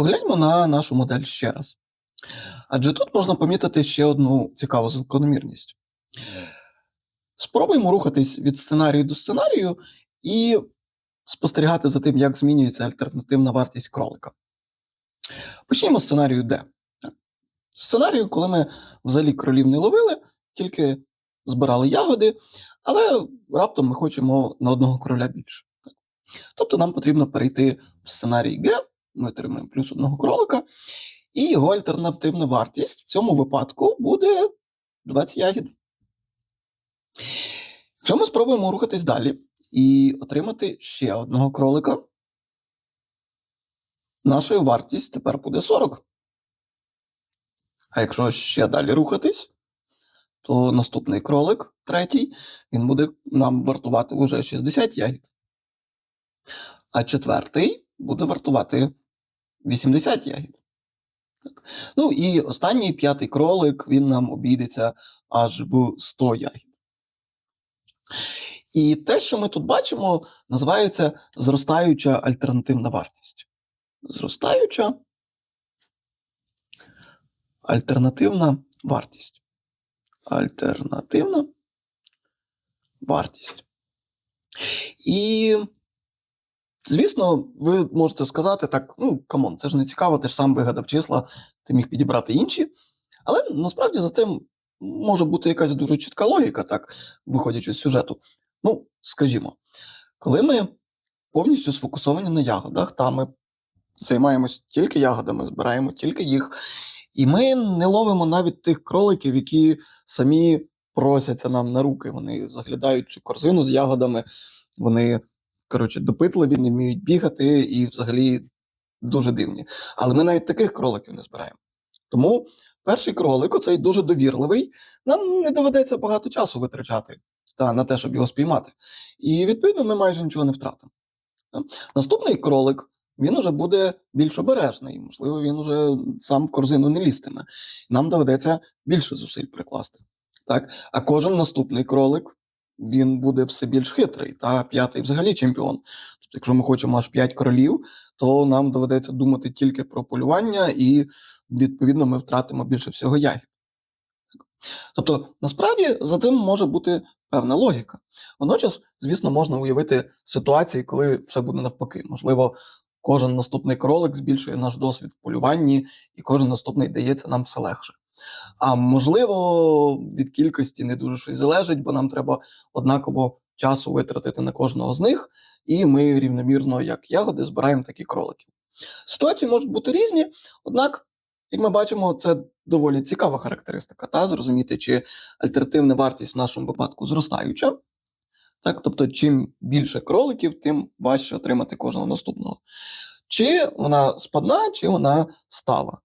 Погляньмо на нашу модель ще раз. Адже тут можна помітити ще одну цікаву закономірність. Спробуємо рухатись від сценарію до сценарію і спостерігати за тим, як змінюється альтернативна вартість кролика. Почнімо з сценарію Д. Сценарію, коли ми взагалі кролів не ловили, тільки збирали ягоди, але раптом ми хочемо на одного кроля більше. Тобто нам потрібно перейти в сценарій Г, ми отримаємо плюс одного кролика, і його альтернативна вартість в цьому випадку буде 20 ягід. Якщо ми спробуємо рухатись далі і отримати ще одного кролика, нашою вартість тепер буде 40. А якщо ще далі рухатись, то наступний кролик, третій, він буде нам вартувати уже 60 ягід. А четвертий буде вартувати 80 ягід. Так. Ну і останній п'ятий кролик, він нам обійдеться аж в 100 ягід. І те, що ми тут бачимо, називається зростаюча альтернативна вартість. Зростаюча альтернативна вартість. Альтернативна вартість. І, звісно, ви можете сказати так: ну, камон, це ж не цікаво, ти ж сам вигадав числа, ти міг підібрати інші. Але насправді за цим може бути якась дуже чітка логіка, так, виходячи з сюжету. Ну, скажімо, коли ми повністю сфокусовані на ягодах, та ми займаємось тільки ягодами, збираємо тільки їх, і ми не ловимо навіть тих кроликів, які самі просяться нам на руки. Вони заглядають цю корзину з ягодами, вони, коротше, допитливі, не вміють бігати і взагалі дуже дивні. Але ми навіть таких кроликів не збираємо. Тому перший кролик, оцей дуже довірливий, нам не доведеться багато часу витрачати та, на те, щоб його спіймати. І відповідно ми майже нічого не втратимо. Наступний кролик. Він уже буде більш обережний, можливо, він уже сам в корзину не лізтиме. Нам доведеться більше зусиль прикласти. Так? А кожен наступний кролик він буде все більш хитрий, та п'ятий взагалі чемпіон. Тобто, якщо ми хочемо аж п'ять королів, то нам доведеться думати тільки про полювання, і відповідно ми втратимо більше всього ягід. Тобто, насправді за цим може бути певна логіка. Водночас, звісно, можна уявити ситуації, коли все буде навпаки. Можливо, кожен наступний кролик збільшує наш досвід в полюванні, і кожен наступний дається нам все легше. А можливо, від кількості не дуже щось залежить, бо нам треба однаково часу витратити на кожного з них, і ми рівномірно, як ягоди, збираємо такі кролики. Ситуації можуть бути різні, однак, як ми бачимо, це доволі цікава характеристика, та зрозуміти, чи альтернативна вартість в нашому випадку зростаюча. Так, тобто, чим більше кроликів, тим важче отримати кожного наступного. Чи вона спадна, чи вона стала.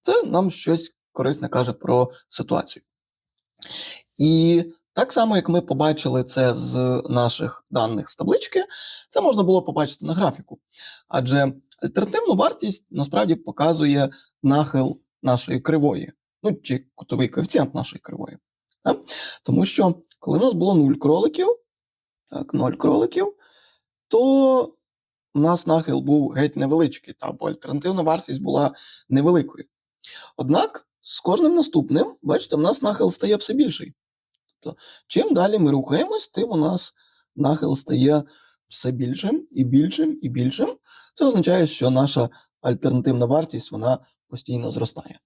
Це нам щось корисне каже про ситуацію. І так само, як ми побачили це з наших даних з таблички, це можна було побачити на графіку. Адже альтернативну вартість насправді показує нахил нашої кривої, ну чи кутовий коефіцієнт нашої кривої. Так? Тому що коли в нас було 0 кроликів, так, 0 кроликів, то у нас нахил був геть невеличкий, та, бо альтернативна вартість була невеликою. Однак з кожним наступним, бачите, в нас нахил стає все більший. Тобто, чим далі ми рухаємось, тим у нас нахил стає все більшим і більшим і більшим. Це означає, що наша альтернативна вартість вона постійно зростає.